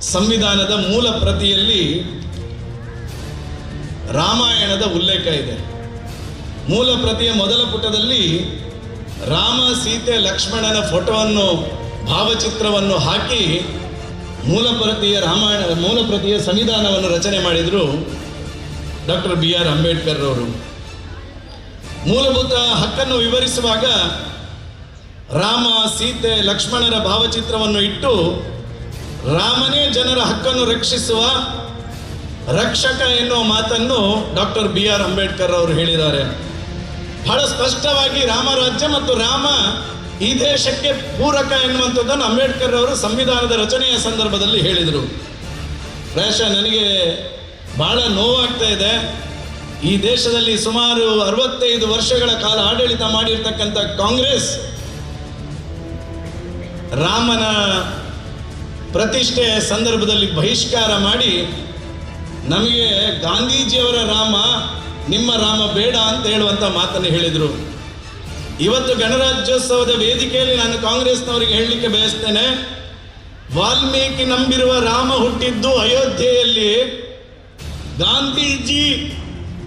ಸಂವಿಧಾನದ ಮೂಲ ಪ್ರತಿಯಲ್ಲಿ ರಾಮಾಯಣದ ಉಲ್ಲೇಖ ಇದೆ. ಮೂಲ ಪ್ರತಿಯ ಮೊದಲ ಪುಟದಲ್ಲಿ ರಾಮ, ಸೀತೆ, ಲಕ್ಷ್ಮಣನ ಫೋಟೋವನ್ನು, ಭಾವಚಿತ್ರವನ್ನು ಹಾಕಿ ಮೂಲ ಪ್ರತಿಯ ರಾಮಾಯಣ, ಮೂಲ ಪ್ರತಿಯ ಸಂವಿಧಾನವನ್ನು ರಚನೆ ಮಾಡಿದರು ಡಾಕ್ಟರ್ ಬಿ ಆರ್ ಅಂಬೇಡ್ಕರ್ ಅವರು. ಮೂಲಭೂತ ಹಕ್ಕನ್ನು ವಿವರಿಸುವಾಗ ರಾಮ, ಸೀತೆ, ಲಕ್ಷ್ಮಣರ ಭಾವಚಿತ್ರವನ್ನು ಇಟ್ಟು ರಾಮನೇ ಜನರ ಹಕ್ಕನ್ನು ರಕ್ಷಿಸುವ ರಕ್ಷಕ ಎನ್ನುವ ಮಾತನ್ನು ಡಾಕ್ಟರ್ ಬಿ ಆರ್ ಅಂಬೇಡ್ಕರ್ ಅವರು ಹೇಳಿದ್ದಾರೆ. ಬಹಳ ಸ್ಪಷ್ಟವಾಗಿ ರಾಮರಾಜ್ಯ ಮತ್ತು ರಾಮ ಈ ದೇಶಕ್ಕೆ ಪೂರಕ ಎನ್ನುವಂಥದ್ದನ್ನು ಅಂಬೇಡ್ಕರ್ ಅವರು ಸಂವಿಧಾನದ ರಚನೆಯ ಸಂದರ್ಭದಲ್ಲಿ ಹೇಳಿದರು. ಪ್ರಾಯಶಃ ನನಗೆ ಬಹಳ ನೋವಾಗ್ತಾ ಇದೆ. ಈ ದೇಶದಲ್ಲಿ ಸುಮಾರು ಅರವತ್ತೈದು ವರ್ಷಗಳ ಕಾಲ ಆಡಳಿತ ಮಾಡಿರ್ತಕ್ಕಂಥ ಕಾಂಗ್ರೆಸ್ ರಾಮನ ಪ್ರತಿಷ್ಠೆಯ ಸಂದರ್ಭದಲ್ಲಿ ಬಹಿಷ್ಕಾರ ಮಾಡಿ, ನಮಗೆ ಗಾಂಧೀಜಿಯವರ ರಾಮ, ನಿಮ್ಮ ರಾಮ ಬೇಡ ಅಂತ ಹೇಳುವಂಥ ಮಾತನ್ನು ಹೇಳಿದರು. ಇವತ್ತು ಗಣರಾಜ್ಯೋತ್ಸವದ ವೇದಿಕೆಯಲ್ಲಿ ನಾನು ಕಾಂಗ್ರೆಸ್ನವರಿಗೆ ಹೇಳಲಿಕ್ಕೆ ಬಯಸ್ತೇನೆ, ವಾಲ್ಮೀಕಿ ನಂಬಿರುವ ರಾಮ ಹುಟ್ಟಿದ್ದು ಅಯೋಧ್ಯೆಯಲ್ಲಿ. ಗಾಂಧೀಜಿ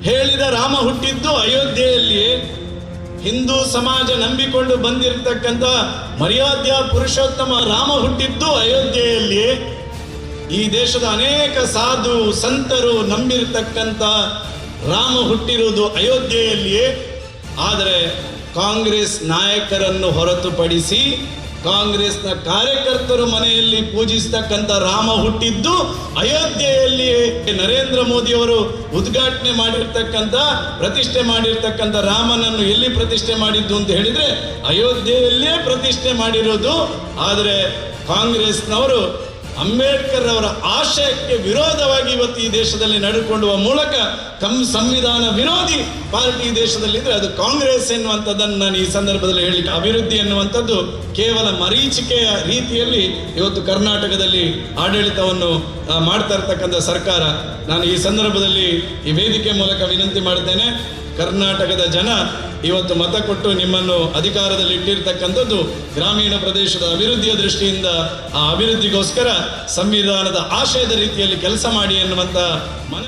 ಹೇಳಿದ ರಾಮ ಹುಟ್ಟಿದ್ದು ಅಯೋಧ್ಯೆಯಲ್ಲಿ. ಹಿಂದೂ ಸಮಾಜ ನಂಬಿಕೊಂಡು ಬಂದಿರತಕ್ಕಂಥ ಮರ್ಯಾದ್ಯ ಪುರುಷೋತ್ತಮ ರಾಮ ಹುಟ್ಟಿದ್ದು ಅಯೋಧ್ಯೆಯಲ್ಲಿ. ಈ ದೇಶದ ಅನೇಕ ಸಾಧು ಸಂತರು ನಂಬಿರತಕ್ಕಂಥ ರಾಮ ಹುಟ್ಟಿರುವುದು ಅಯೋಧ್ಯೆಯಲ್ಲಿಯೇ. ಆದರೆ ಕಾಂಗ್ರೆಸ್ ನಾಯಕರನ್ನು ಹೊರತುಪಡಿಸಿ ಕಾಂಗ್ರೆಸ್ನ ಕಾರ್ಯಕರ್ತರು ಮನೆಯಲ್ಲಿ ಪೂಜಿಸ್ತಕ್ಕಂಥ ರಾಮ ಹುಟ್ಟಿದ್ದು ಅಯೋಧ್ಯೆಯಲ್ಲಿಯೇ. ನರೇಂದ್ರ ಮೋದಿಯವರು ಉದ್ಘಾಟನೆ ಮಾಡಿರ್ತಕ್ಕಂಥ, ಪ್ರತಿಷ್ಠೆ ಮಾಡಿರ್ತಕ್ಕಂಥ ರಾಮನನ್ನು ಎಲ್ಲಿ ಪ್ರತಿಷ್ಠೆ ಮಾಡಿದ್ದು ಅಂತ ಹೇಳಿದ್ರೆ, ಅಯೋಧ್ಯೆಯಲ್ಲೇ ಪ್ರತಿಷ್ಠೆ ಮಾಡಿರೋದು. ಆದರೆ ಕಾಂಗ್ರೆಸ್ನವರು ಅಂಬೇಡ್ಕರ್ ಅವರ ಆಶಯಕ್ಕೆ ವಿರೋಧವಾಗಿ ಇವತ್ತು ಈ ದೇಶದಲ್ಲಿ ನಡೆದುಕೊಳ್ಳುವ ಮೂಲಕ ತಮ್ಮ ಸಂವಿಧಾನ ವಿರೋಧಿ ಪಾರ್ಟಿ ಈ ದೇಶದಲ್ಲಿದ್ರೆ ಅದು ಕಾಂಗ್ರೆಸ್ ಎನ್ನುವಂಥದ್ದನ್ನು ನಾನು ಈ ಸಂದರ್ಭದಲ್ಲಿ ಹೇಳಲಿಕ್ಕೆ ಅಭಿವೃದ್ಧಿ ಎನ್ನುವಂಥದ್ದು ಕೇವಲ ಮರೀಚಿಕೆಯ ರೀತಿಯಲ್ಲಿ ಇವತ್ತು ಕರ್ನಾಟಕದಲ್ಲಿ ಆಡಳಿತವನ್ನು ಮಾಡ್ತಾ ಇರ್ತಕ್ಕಂಥ ಸರ್ಕಾರ ನಾನು ಈ ಸಂದರ್ಭದಲ್ಲಿ ಈ ವೇದಿಕೆ ಮೂಲಕ ವಿನಂತಿ ಮಾಡ್ತೇನೆ. ಕರ್ನಾಟಕದ ಜನ ಇವತ್ತು ಮತ ಕೊಟ್ಟು ನಿಮ್ಮನ್ನು ಅಧಿಕಾರದಲ್ಲಿ ಇಟ್ಟಿರ್ತಕ್ಕಂಥದ್ದು ಗ್ರಾಮೀಣ ಪ್ರದೇಶದ ಅಭಿವೃದ್ಧಿಯ ದೃಷ್ಟಿಯಿಂದ ಆ ಅಭಿವೃದ್ಧಿಗೋಸ್ಕರ ಸಂವಿಧಾನದ ಆಶಯದ ರೀತಿಯಲ್ಲಿ ಕೆಲಸ ಮಾಡಿ ಎನ್ನುವಂಥ ಮನ